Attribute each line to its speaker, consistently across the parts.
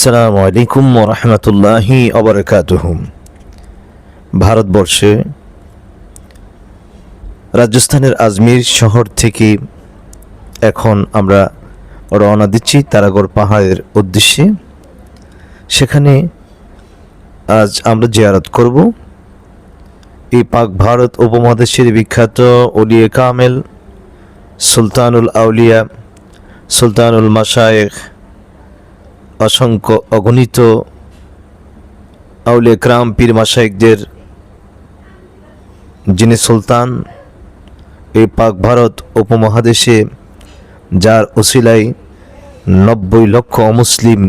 Speaker 1: আসসালামু আলাইকুম রহমতুল্লাহি অবরকাতুহ ভারতবর্ষে রাজস্থানের আজমির শহর থেকে এখন আমরা রওনা দিচ্ছি তারাগড় পাহাড়ের উদ্দেশ্যে। সেখানে আজ আমরা জিয়ারত করব। এই পাক ভারত উপমহাদেশের বিখ্যাত ওলিয়ে কামেল, সুলতানুল আউলিয়া, সুলতানুল মাসায়েখ অসংখ্য অগণিত আউলে ক্রাম পীর মাসাইকদের যিনি সুলতান, এই পাক ভারত উপমহাদেশে, যার ওসিলায় নব্বই লক্ষ অমুসলিম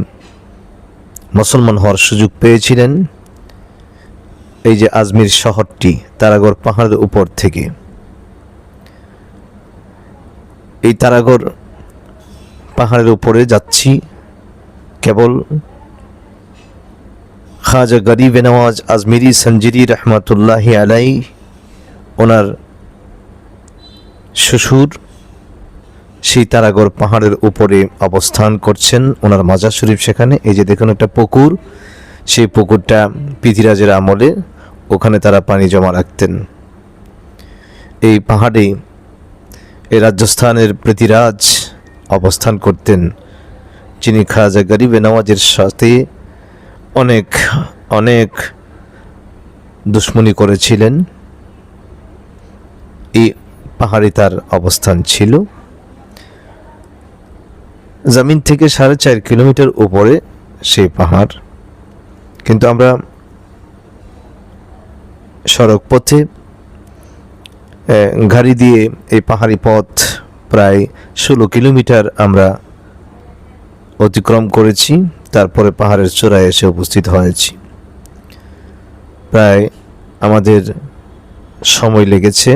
Speaker 1: মুসলমান হওয়ার সুযোগ পেয়েছিলেন, এই যে আজমির শহরটি, তারাগড় পাহাড়ের উপর থেকে। এই তারাগড় পাহাড়ের উপরে যাচ্ছি। কেবল খাজা গরিব নওয়াজ আজমিরি সঞ্জিরি রহমতুল্লাহ আলাই, ওনার শ্বশুর সেই তারাগড় পাহাড়ের উপরে অবস্থান করছেন, ওনার মাজার শরীফ সেখানে। এই যে দেখুন একটা পুকুর, সেই পুকুরটা পৃথিরাজের আমলে, ওখানে তারা পানি জমা রাখতেন। এই পাহাড়ে এই রাজস্থানের পৃথিরাজ অবস্থান করতেন। যিনি খাজা গরিবে নওয়াজের সাথে অনেক অনেক দুশ্মনী করেছিলেন, এই পাহাড়ে তার অবস্থান ছিল। জমিন থেকে সাড়ে চার কিলোমিটার উপরে সেই পাহাড়। কিন্তু আমরা সড়ক পথে গাড়ি দিয়ে এই পাহাড়ি পথ প্রায় ষোলো কিলোমিটার আমরা অতিক্রম করেছি, তারপরে পাহাড়ের চূড়ায় এসে উপস্থিত হয়েছি। প্রায় আমাদের সময় লেগেছে,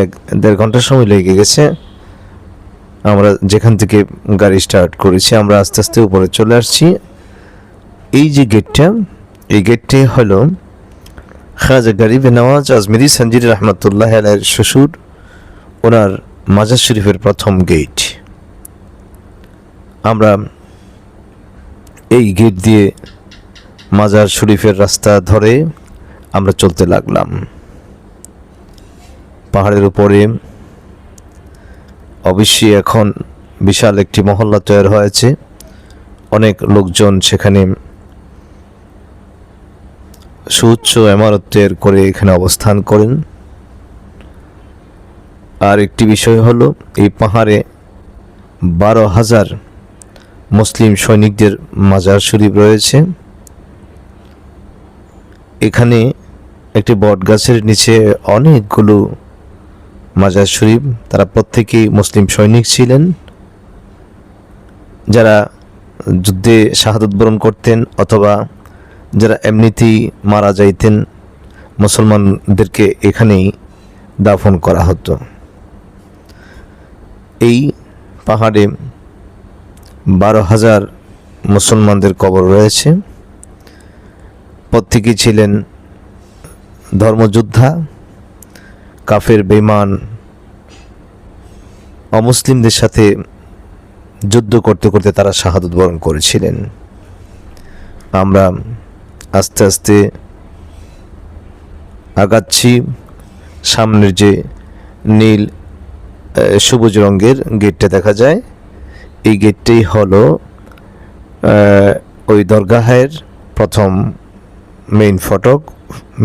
Speaker 1: এক দেড় ঘণ্টা সময় লেগে গেছে। আমরা যেখান থেকে গাড়ি স্টার্ট করেছি, আমরা আস্তে আস্তে উপরে চলে আসছি। এই যে গেটটা এই গেটটি হলো খাজা গরিব নওয়াজ আজমিরি সঞ্জির রহমতুল্লাহ শ্বশুর, ওনার মাজার শরীফের প্রথম গেট আমরা এই গেট দিয়ে মাজার শরীফের রাস্তা ধরে আমরা চলতে লাগলাম। পাহাড়ের উপরে অবশ্যই এখন বিশাল একটি মহল্লা তৈরি হয়েছে। অনেক লোকজন সেখানে সুউচ্চ এমারত তৈরি করে এখানে অবস্থান করেন। আর একটি বিষয় হলো, এই পাহাড়ে বারো হাজার মুসলিম সৈনিকদের মাজার শরীফ রয়েছে। এখানে একটি বট গাছের নিচে অনেকগুলো মাজার শরীফ। তারা প্রত্যেকেই মুসলিম সৈনিক ছিলেন। যারা যুদ্ধে শাহাদত বরণ করতেন অথবা যারা এমনিতেই মারা যাইতেন, মুসলমানদেরকে এখানেই দাফন করা হতো। এই পাহাড়ে বারো হাজার মুসলমানদের কবর রয়েছে। প্রত্যেকেই ছিলেন ধর্মযোদ্ধা, কাফের বেমান অমুসলিমদের সাথে যুদ্ধ করতে করতে তারা শাহাদত বরণ করেছিলেন। আমরা আস্তে আস্তে আগাচ্ছি সামনের যে নীল সবুজ রঙের গেটটা দেখা যায়। এই গেটটি হলো ওই দরগাহের প্রথম মেইন ফটক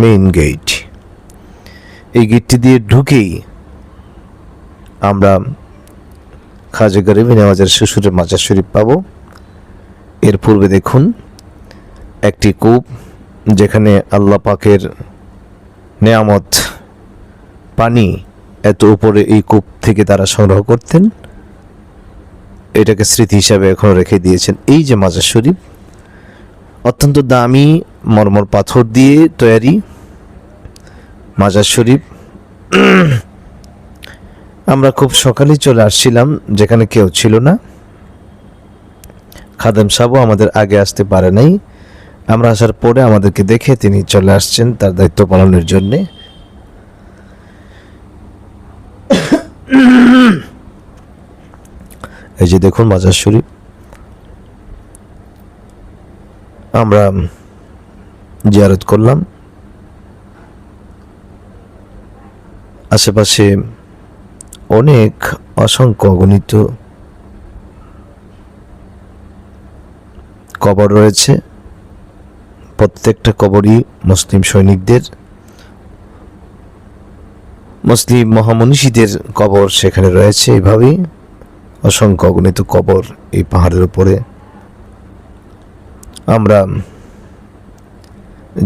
Speaker 1: মেইন গেট এই গেটটি দিয়ে ঢুকেই আমরা খাজা গরিব নেওয়াজের শ্বশুরের মাজার শরীফ পাবো। এর পূর্বে দেখুন, একটি কূপ যেখানে আল্লাহ পাকের নেয়ামত পানি এত উপরে এই কূপ থেকে তারা সংগ্রহ করতেন। এটাকে স্মৃতি হিসাবে এখনও রেখে দিয়েছেন। এই যে মাজার শরীফ, অত্যন্ত দামি মর্মর পাথর দিয়ে তৈরি মাজার শরীফ। আমরা খুব সকালেই চলে আসছিলাম, যেখানে কেউ ছিল না। খাদেম সাহেবও আমাদের আগে আসতে পারে নাই। আমরা আসার পরে আমাদেরকে দেখে তিনি চলে আসছেন তার দায়িত্ব পালনের জন্যে। এই যে দেখুন মাজার শরীফ আমরা জিয়ারত করলাম। আশেপাশে অনেক অসংখ্য অগণিত কবর রয়েছে। প্রত্যেকটা কবরই মুসলিম সৈনিকদের, মুসলিম মহামনীষীদের কবর সেখানে রয়েছে। এইভাবেই অসংখ্য অগণিত কবর এই পাহাড়ের উপরে। আমরা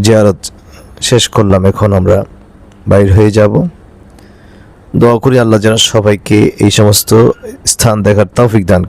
Speaker 1: জিয়ারত শেষ করলাম, এখন আমরা বাইর হয়ে যাব। দোয়া করি আল্লাহ যেন সবাইকে এই সমস্ত স্থান দেখার তৌফিক দান